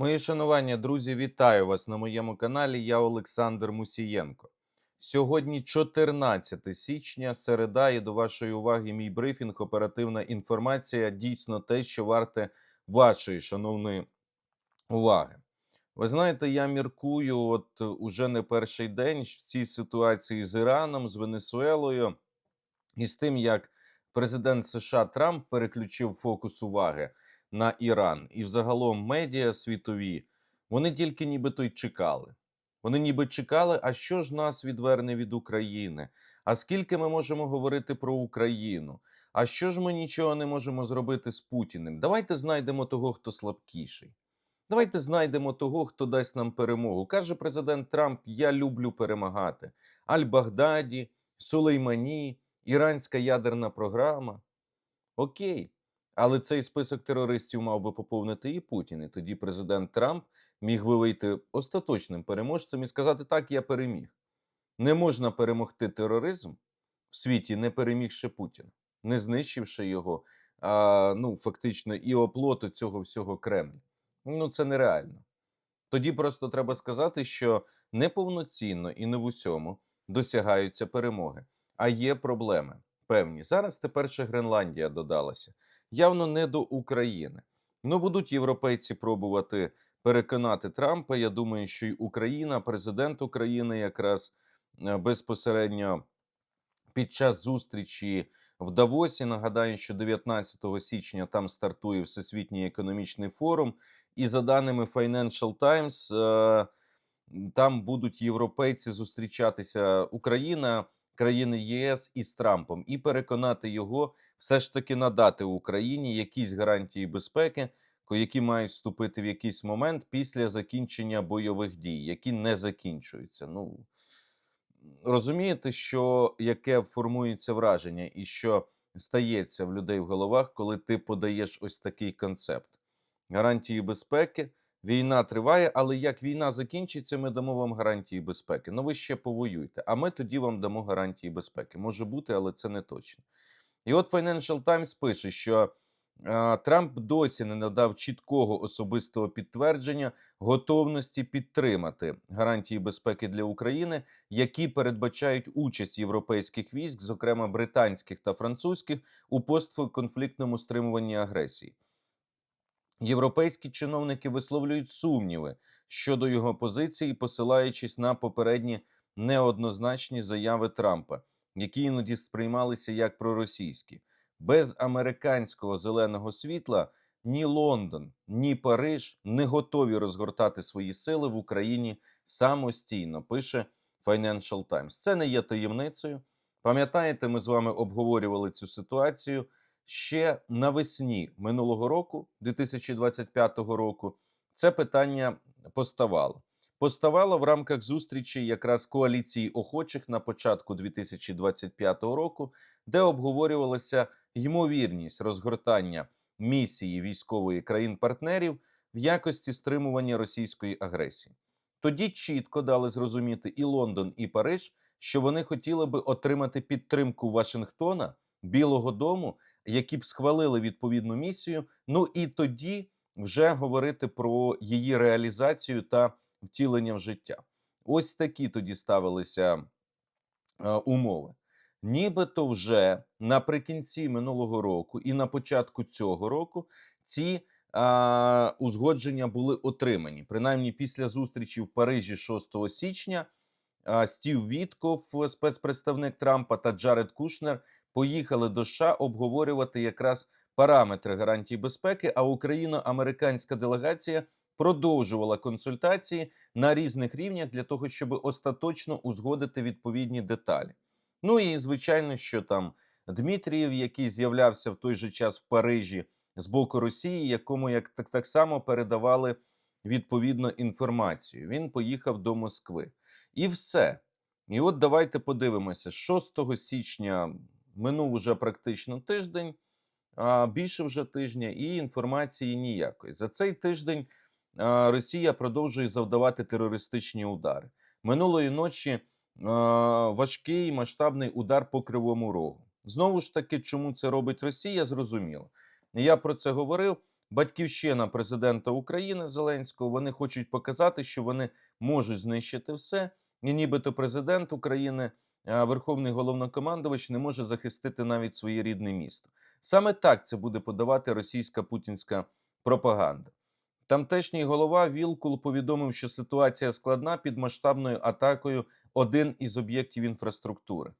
Мої шанування, друзі, вітаю вас на моєму каналі. Я Олександр Мусієнко. Сьогодні 14 січня, середа, і до вашої уваги мій брифінг. Оперативна інформація. Дійсно те, що варте вашої шановної уваги. Ви знаєте, я міркую, от уже не перший день в цій ситуації з Іраном, з Венесуелою і з тим, як президент США Трамп переключив фокус уваги на Іран і взагалом медіа світові, вони тільки нібито й чекали. Вони ніби чекали, а що ж нас відверне від України? А скільки ми можемо говорити про Україну? А що ж ми нічого не можемо зробити з Путіним? Давайте знайдемо того, хто слабкіший. Давайте знайдемо того, хто дасть нам перемогу. Каже президент Трамп: Я люблю перемагати. Аль-Багдаді, Сулеймані, іранська ядерна програма. Окей. Але цей список терористів мав би поповнити і Путін. І тоді президент Трамп міг би вийти остаточним переможцем і сказати: так, я переміг. Не можна перемогти тероризм в світі, не перемігши Путіна, не знищивши його, а, ну, фактично, і оплоту цього всього Кремль. Ну, це нереально. Тоді просто треба сказати, що неповноцінно і не в усьому досягаються перемоги, а є проблеми певні. Зараз тепер ще Гренландія додалася. Явно не до України. Ну, будуть європейці пробувати переконати Трампа. Я думаю, що й Україна, президент України, якраз е, безпосередньо під час зустрічі в Давосі. Нагадаю, що 19 січня там стартує Всесвітній економічний форум, і за даними Financial Times, е, там будуть європейці зустрічатися Україна, країни ЄС із Трампом, і переконати його все ж таки надати Україні якісь гарантії безпеки, які мають вступити в якийсь момент після закінчення бойових дій, які не закінчуються. Ну розумієте, що яке формується враження, і що стається в людей в головах, коли ти подаєш ось такий концепт гарантії безпеки. Війна триває, але як війна закінчиться, ми дамо вам гарантії безпеки. Ну ви ще повоюйте, а ми тоді вам дамо гарантії безпеки. Може бути, але це не точно. І от Financial Times пише, що е, Трамп досі не надав чіткого особистого підтвердження готовності підтримати гарантії безпеки для України, які передбачають участь європейських військ, зокрема британських та французьких, у постконфліктному стримуванні агресії. Європейські чиновники висловлюють сумніви щодо його позиції, посилаючись на попередні неоднозначні заяви Трампа, які іноді сприймалися як проросійські. Без американського зеленого світла ні Лондон, ні Париж не готові розгортати свої сили в Україні самостійно, пише Financial Times. Це не є таємницею. Пам'ятаєте, ми з вами обговорювали цю ситуацію ще навесні минулого року, 2025 року. Це питання поставало. Поставало в рамках зустрічі якраз коаліції охочих на початку 2025 року, де обговорювалася ймовірність розгортання місії військової країн-партнерів в якості стримування російської агресії. Тоді чітко дали зрозуміти і Лондон, і Париж, що вони хотіли би отримати підтримку Вашингтона, Білого Дому, які б схвалили відповідну місію. Ну і тоді вже говорити про її реалізацію та втілення в життя. Ось такі тоді ставилися е, умови. Нібито вже наприкінці минулого року і на початку цього року ці а, узгодження були отримані. Принаймні, після зустрічі в Парижі 6 січня Стів Вітков, спецпредставник Трампа та Джаред Кушнер поїхали до США обговорювати якраз параметри гарантій безпеки. А україно-американська делегація продовжувала консультації на різних рівнях для того, щоб остаточно узгодити відповідні деталі. Ну і звичайно, що там Дмитрієв, який з'являвся в той же час в Парижі з боку Росії, якому як так, так само передавали відповідно інформацію. Він поїхав до Москви. І все. І от давайте подивимося: 6 січня минув уже практично тиждень, а більше вже тижня, і інформації ніякої. За цей тиждень Росія продовжує завдавати терористичні удари. Минулої ночі важкий масштабний удар по кривому рогу. Знову ж таки, чому це робить Росія, зрозуміло. Я про це говорив. Батьківщина президента України Зеленського. Вони хочуть показати, що вони можуть знищити все, і нібито президент України, верховний головнокомандувач, не може захистити навіть своє рідне місто. Саме так це буде подавати російська путінська пропаганда. Тамтешній голова Вілкул повідомив, що ситуація складна під масштабною атакою один із об'єктів інфраструктури.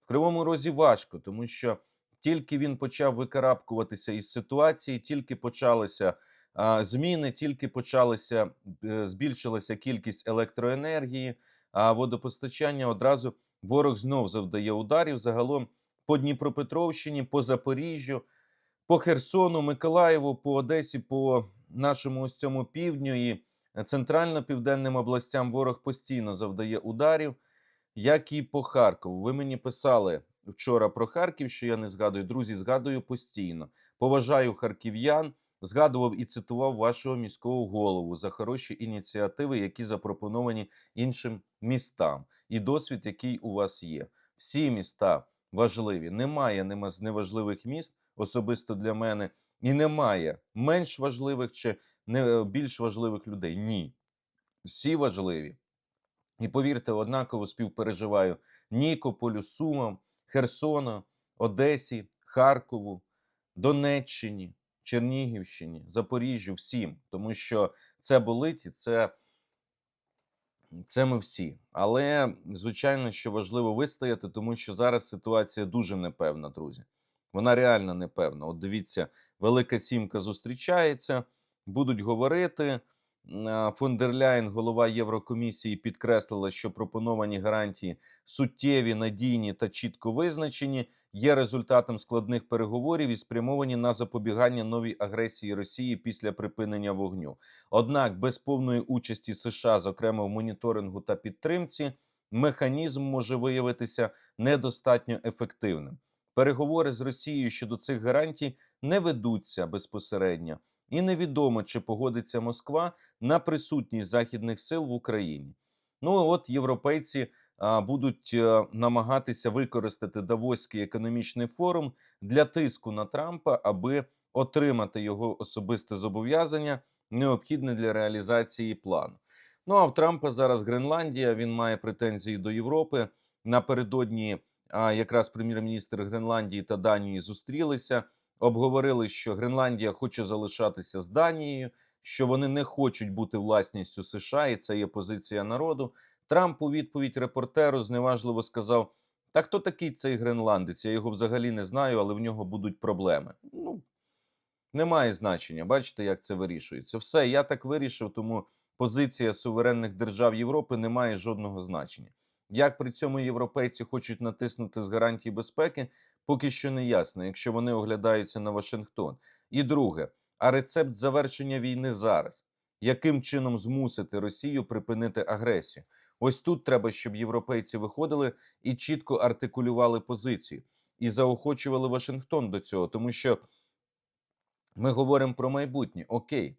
В Кривому Розі важко, тому що тільки він почав викарабкуватися із ситуації, тільки почалися а, зміни, тільки почалися, е, збільшилася кількість електроенергії, а водопостачання одразу ворог знов завдає ударів. Загалом по Дніпропетровщині, по Запоріжжю, по Херсону, Миколаєву, по Одесі, по нашому ось цьому півдню і центрально-південним областям ворог постійно завдає ударів, як і по Харкову. Ви мені писали вчора про Харків, що я не згадую. Друзі, згадую постійно. Поважаю харків'ян. Згадував і цитував вашого міського голову за хороші ініціативи, які запропоновані іншим містам, і досвід, який у вас є. Всі міста важливі. Немає нема неважливих міст, особисто для мене, і немає менш важливих чи не більш важливих людей. Ні. Всі важливі. І повірте, однаково співпереживаю Нікополю, Сумам, Херсону, Одесі, Харкову, Донеччині, Чернігівщині, Запоріжжю, всім, тому що це болить і це, це ми всі. Але звичайно, що важливо вистояти, тому що зараз ситуація дуже непевна, друзі. Вона реально непевна. От дивіться, Велика Сімка зустрічається, будуть говорити. Фон голова Єврокомісії, підкреслила, що пропоновані гарантії суттєві, надійні та чітко визначені, є результатом складних переговорів і спрямовані на запобігання новій агресії Росії після припинення вогню. Однак без повної участі США, зокрема в моніторингу та підтримці, механізм може виявитися недостатньо ефективним. Переговори з Росією щодо цих гарантій не ведуться безпосередньо, і невідомо, чи погодиться Москва на присутність західних сил в Україні. Ну от європейці а, будуть е, намагатися використати Давоський економічний форум для тиску на Трампа, аби отримати його особисте зобов'язання, необхідне для реалізації плану. Ну а в Трампа зараз Гренландія. Він має претензії до Європи. Напередодні а, якраз прем'єр-міністр Гренландії та Данії зустрілися обговорили, що Гренландія хоче залишатися з Данією, що вони не хочуть бути власністю США, і це є позиція народу. Трамп у відповідь репортеру зневажливо сказав: Та хто такий цей гренландець? Я його взагалі не знаю, але в нього будуть проблеми. Ну немає значення. Бачите, як це вирішується. Все, я так вирішив, тому позиція суверенних держав Європи не має жодного значення. Як при цьому європейці хочуть натиснути з гарантій безпеки, поки що не ясно, якщо вони оглядаються на Вашингтон. І друге, а рецепт завершення війни зараз. Яким чином змусити Росію припинити агресію? Ось тут треба, щоб європейці виходили і чітко артикулювали позицію і заохочували Вашингтон до цього, тому що ми говоримо про майбутнє, окей,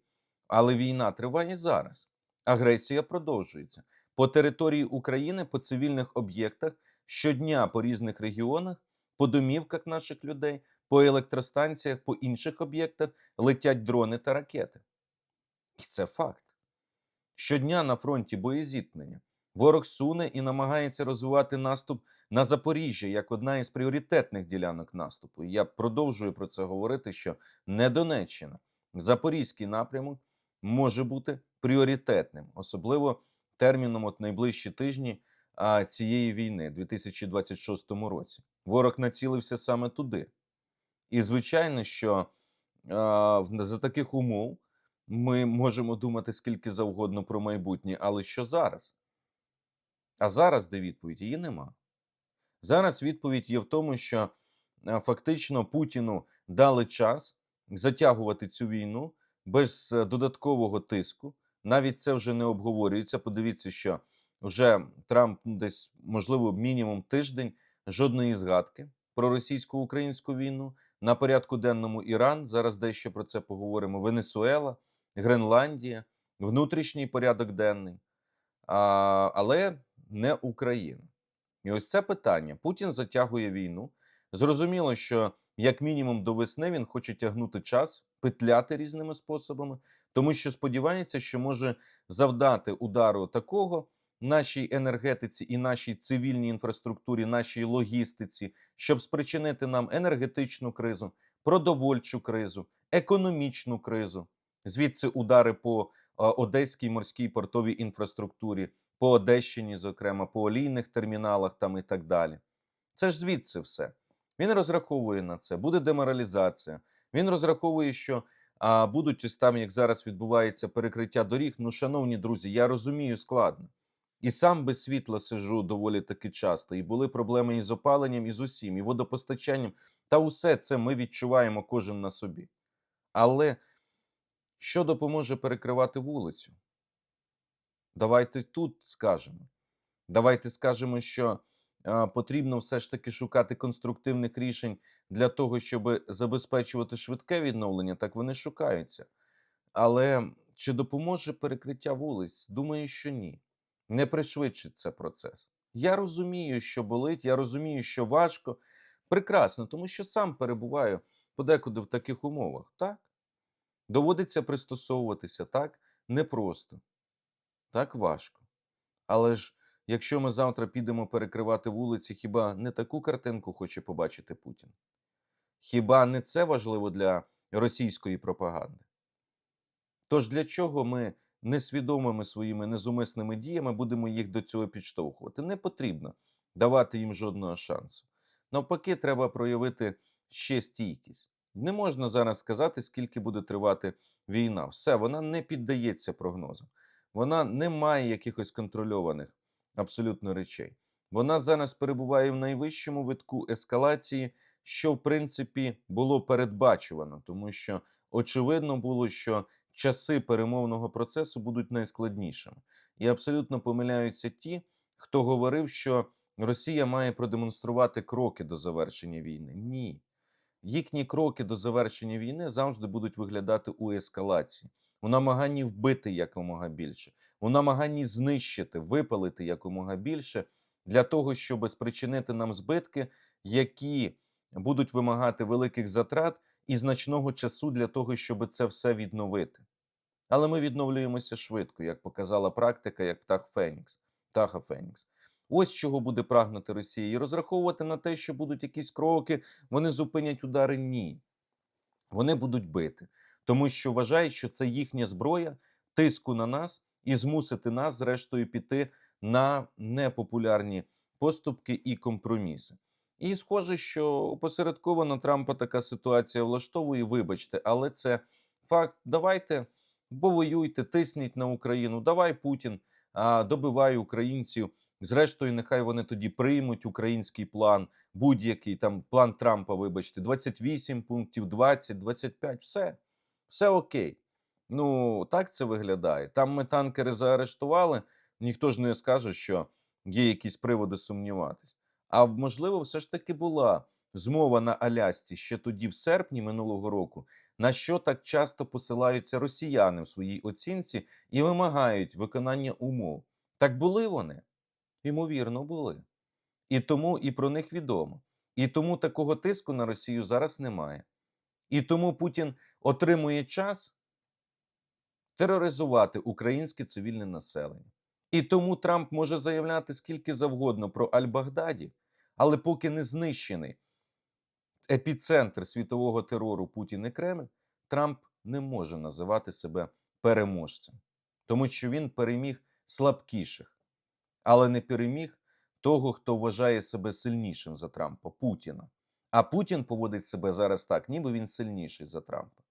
але війна триває зараз. Агресія продовжується по території України, по цивільних об'єктах щодня по різних регіонах, по домівках наших людей, по електростанціях, по інших об'єктах летять дрони та ракети. І це факт. Щодня на фронті боєзіткнення. Ворог суне і намагається розвивати наступ на Запоріжжя як одна із пріоритетних ділянок наступу. І я продовжую про це говорити, що не Донеччина, Запорізький напрямок може бути пріоритетним, особливо терміном от найближчі тижні а, цієї війни, 2026 році. Ворог націлився саме туди. І звичайно, що а, за таких умов ми можемо думати скільки завгодно про майбутнє, але що зараз? А зараз, де відповідь, її нема. Зараз відповідь є в тому, що фактично Путіну дали час затягувати цю війну без е, додаткового тиску. Навіть це вже не обговорюється. Подивіться, що вже Трамп десь, можливо, мінімум тиждень жодної згадки про російсько-українську війну. На порядку денному Іран. Зараз дещо про це поговоримо. Венесуела, Гренландія, внутрішній порядок денний, а, але не Україна. І ось це питання. Путін затягує війну. Зрозуміло, що як мінімум до весни він хоче тягнути час, петляти різними способами, тому що сподівається, що може завдати удару такого нашій енергетиці і нашій цивільній інфраструктурі, нашій логістиці, щоб спричинити нам енергетичну кризу, продовольчу кризу, економічну кризу. Звідси удари по одеській морській портовій інфраструктурі, по Одещині, зокрема, по олійних терміналах там і так далі. Це ж звідси все. Він розраховує на це. Буде деморалізація. Він розраховує, що а, будуть ось там, як зараз відбувається перекриття доріг. Ну, шановні друзі, я розумію складно. І сам без світла сиджу доволі таки часто. І були проблеми із опаленням, і з усім, і водопостачанням. Та усе це ми відчуваємо кожен на собі. Але що допоможе перекривати вулицю? Давайте тут скажемо. Давайте скажемо, що потрібно все ж таки шукати конструктивних рішень для того, щоб забезпечувати швидке відновлення, так вони шукаються. Але чи допоможе перекриття вулиць? Думаю, що ні. Не пришвидшить це процес. Я розумію, що болить, я розумію, що важко. Прекрасно, тому що сам перебуваю подекуди в таких умовах. Так? Доводиться пристосовуватися, так? Непросто, так важко. Але ж якщо ми завтра підемо перекривати вулиці, хіба не таку картинку хоче побачити Путін? Хіба не це важливо для російської пропаганди? Тож для чого ми несвідомими своїми незумисними діями будемо їх до цього підштовхувати? Не потрібно давати їм жодного шансу. Навпаки, треба проявити ще стійкість. Не можна зараз сказати, скільки буде тривати війна. Все, вона не піддається прогнозам. Вона не має якихось контрольованих абсолютно речей. Вона зараз перебуває в найвищому витку ескалації, що в принципі було передбачувано, тому що очевидно було, що часи перемовного процесу будуть найскладнішими. І абсолютно помиляються ті, хто говорив, що Росія має продемонструвати кроки до завершення війни. Ні. Їхні кроки до завершення війни завжди будуть виглядати у ескалації, у намаганні вбити якомога більше, у намаганні знищити, випалити якомога більше для того, щоб спричинити нам збитки, які будуть вимагати великих затрат і значного часу для того, щоб це все відновити. Але ми відновлюємося швидко, як показала практика, як птах Фенікс, птаха Фенікс. Ось чого буде прагнути Росія. І розраховувати на те, що будуть якісь кроки, вони зупинять удари. Ні. Вони будуть бити, тому що вважають, що це їхня зброя тиску на нас і змусити нас, зрештою, піти на непопулярні поступки і компроміси. І схоже, що опосередковано Трампа така ситуація влаштовує. Вибачте, але це факт. Давайте повоюйте, тисніть на Україну. Давай Путін добивай українців. Зрештою, нехай вони тоді приймуть український план, будь-який там план Трампа, вибачте, 28 пунктів, 20, 25, все, все окей. Ну так це виглядає. Там ми танкери заарештували. Ніхто ж не скаже, що є якісь приводи сумніватись. А можливо, все ж таки була змова на Алясці ще тоді, в серпні минулого року, на що так часто посилаються росіяни в своїй оцінці і вимагають виконання умов. Так були вони? Ймовірно, були. І тому і про них відомо. І тому такого тиску на Росію зараз немає. І тому Путін отримує час тероризувати українське цивільне населення. І тому Трамп може заявляти скільки завгодно про Аль-Багдаді, але поки не знищений епіцентр світового терору Путін і Кремль, Трамп не може називати себе переможцем, тому що він переміг слабкіших, але не переміг того, хто вважає себе сильнішим за Трампа Путіна. А Путін поводить себе зараз так, ніби він сильніший за Трампа.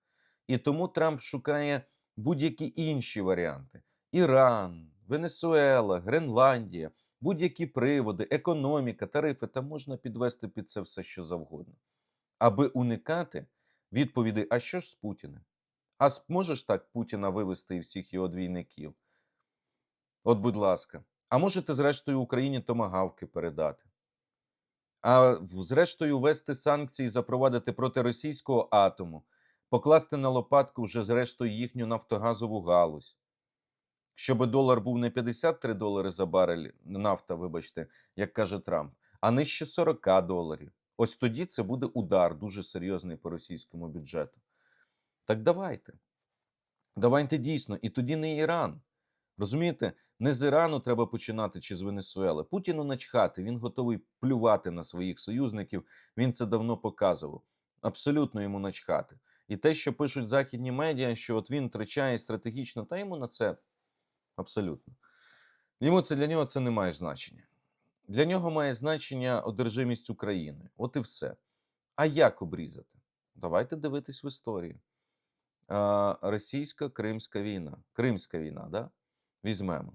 І тому Трамп шукає будь-які інші варіанти: Іран, Венесуела, Гренландія, будь-які приводи, економіка, тарифи, та можна підвести під це все, що завгодно, аби уникати відповіді: а що ж з Путіним? А зможеш так Путіна вивести і всіх його двійників? От, будь ласка, а можете, зрештою, Україні томагавки передати? А зрештою, ввести санкції, запровадити проти російського атому, покласти на лопатку вже зрештою їхню нафтогазову галузь. Щоб долар був не 53 долари за барель, нафта, вибачте, як каже Трамп, а нижче 40 доларів. Ось тоді це буде удар дуже серйозний по російському бюджету. Так давайте. Давайте дійсно. І тоді не Іран. Розумієте, не з Ірану треба починати чи з Венесуели. Путіну начхати, він готовий плювати на своїх союзників. Він це давно показував. Абсолютно йому начхати. І те, що пишуть західні медіа, що от він втрачає стратегічно, та йому на це абсолютно. Йому це для нього це не має значення. Для нього має значення одержимість України. От і все. А як обрізати? Давайте дивитись в історію. Російсько-Кримська війна. Кримська війна, да? Візьмемо.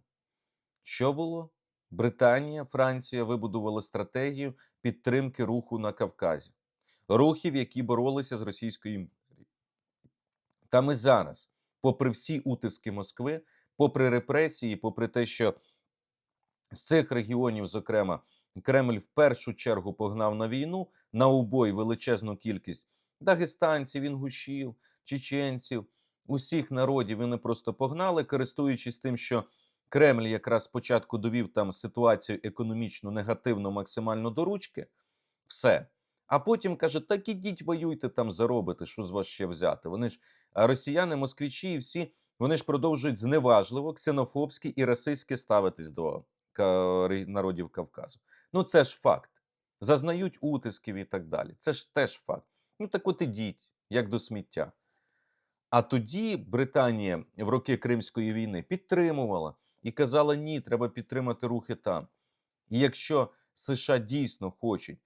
Що було? Британія, Франція вибудували стратегію підтримки руху на Кавказі, рухів, які боролися з Російською імперією. Та ми зараз, попри всі утиски Москви, попри репресії, попри те, що з цих регіонів, зокрема, Кремль в першу чергу погнав на війну на убой величезну кількість дагестанців, інгушів, чеченців, усіх народів вони просто погнали, користуючись тим, що Кремль якраз спочатку довів там ситуацію економічно негативно максимально до ручки, все. А потім каже: так ідіть, воюйте там, заробите, що з вас ще взяти. Вони ж росіяни, москвичі і всі вони ж продовжують зневажливо, ксенофобськи і расистськи ставитись до народів Кавказу. Ну це ж факт. Зазнають утисків і так далі. Це ж теж факт. Ну так от ідіть, як до сміття. А тоді Британія в роки Кримської війни підтримувала і казала: ні, треба підтримати рухи там. І якщо США дійсно хочуть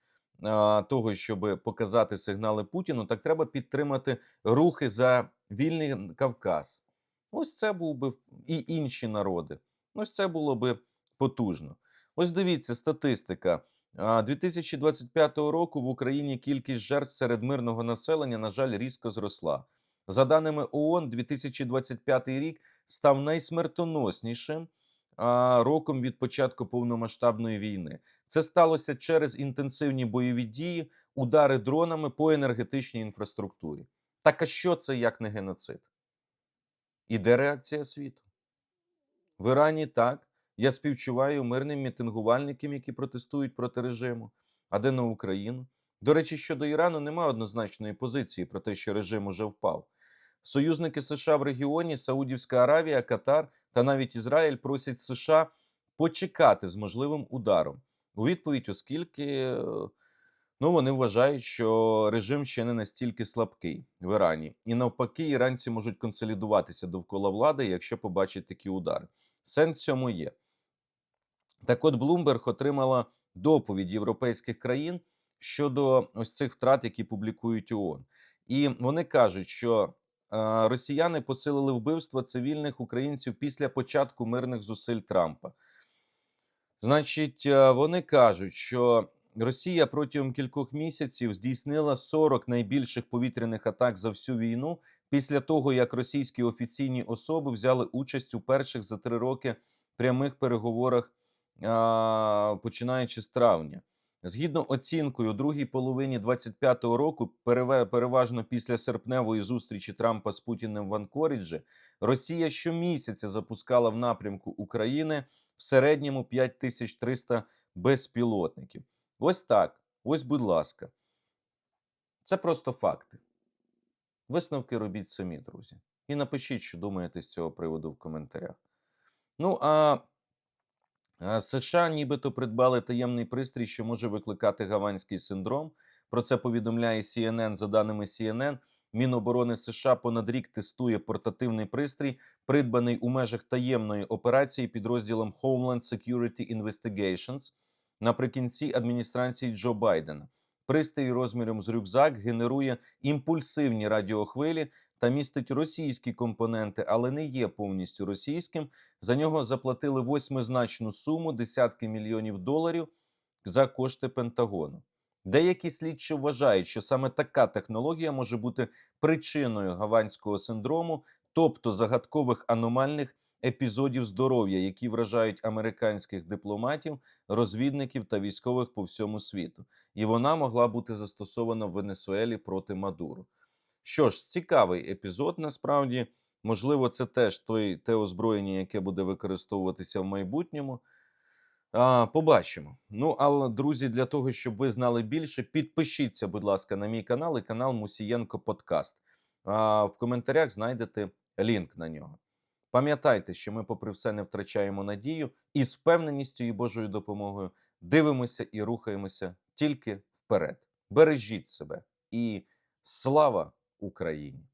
а, того, щоб показати сигнали Путіну, так треба підтримати рухи за вільний Кавказ. Ось це був би і інші народи. Ось це було би потужно. Ось дивіться, статистика. 2025 року в Україні кількість жертв серед мирного населення, на жаль, різко зросла. За даними ООН, 2025 рік став найсмертоноснішим роком від початку повномасштабної війни. Це сталося через інтенсивні бойові дії, удари дронами по енергетичній інфраструктурі. Так а що це як не геноцид? Іде реакція світу. В Ірані так. Я співчуваю мирним мітингувальникам, які протестують проти режиму. А де на Україну? До речі, щодо Ірану немає однозначної позиції про те, що режим уже впав. Союзники США в регіоні, Саудівська Аравія, Катар та навіть Ізраїль просять США почекати з можливим ударом. У відповідь, оскільки ну, вони вважають, що режим ще не настільки слабкий в Ірані. І навпаки, іранці можуть консолідуватися довкола влади, якщо побачать такі удари. Сенс цьому є. Так от Блумберг отримала доповідь європейських країн щодо ось цих втрат, які публікують ООН. І вони кажуть, що росіяни посилили вбивство цивільних українців після початку мирних зусиль Трампа. Значить, е, вони кажуть, що Росія протягом кількох місяців здійснила 40 найбільших повітряних атак за всю війну після того, як російські офіційні особи взяли участь у перших за три роки прямих переговорах, починаючи з травня. Згідно оцінкою, у другій половині 25-го року, переважно після серпневої зустрічі Трампа з Путіним в Анкоріджі, Росія щомісяця запускала в напрямку України в середньому 5300 безпілотників. Ось так. Ось, будь ласка. Це просто факти. Висновки робіть самі, друзі. І напишіть, що думаєте з цього приводу в коментарях. Ну, а США нібито придбали таємний пристрій, що може викликати гаванський синдром. Про це повідомляє CNN. За даними CNN, Міноборони США понад рік тестує портативний пристрій, придбаний у межах таємної операції підрозділом Homeland Security Investigations наприкінці адміністрації Джо Байдена. Пристрій розміром з рюкзак генерує імпульсивні радіохвилі та містить російські компоненти, але не є повністю російським. За нього заплатили восьмизначну суму десятки мільйонів доларів за кошти Пентагону. Деякі слідчі вважають, що саме така технологія може бути причиною гаванського синдрому, тобто загадкових аномальних епізодів здоров'я, які вражають американських дипломатів, розвідників та військових по всьому світу. І вона могла бути застосована в Венесуелі проти Мадуру. Що ж, цікавий епізод насправді. Можливо, це теж той, те озброєння, яке буде використовуватися в майбутньому. А, побачимо. Ну, але, друзі, для того, щоб ви знали більше, підпишіться, будь ласка, на мій канал і канал Мусієнко Подкаст. А, в коментарях знайдете лінк на нього. Пам'ятайте, що ми, попри все, не втрачаємо надію і з певненістю і Божою допомогою дивимося і рухаємося тільки вперед. Бережіть себе і слава Україні!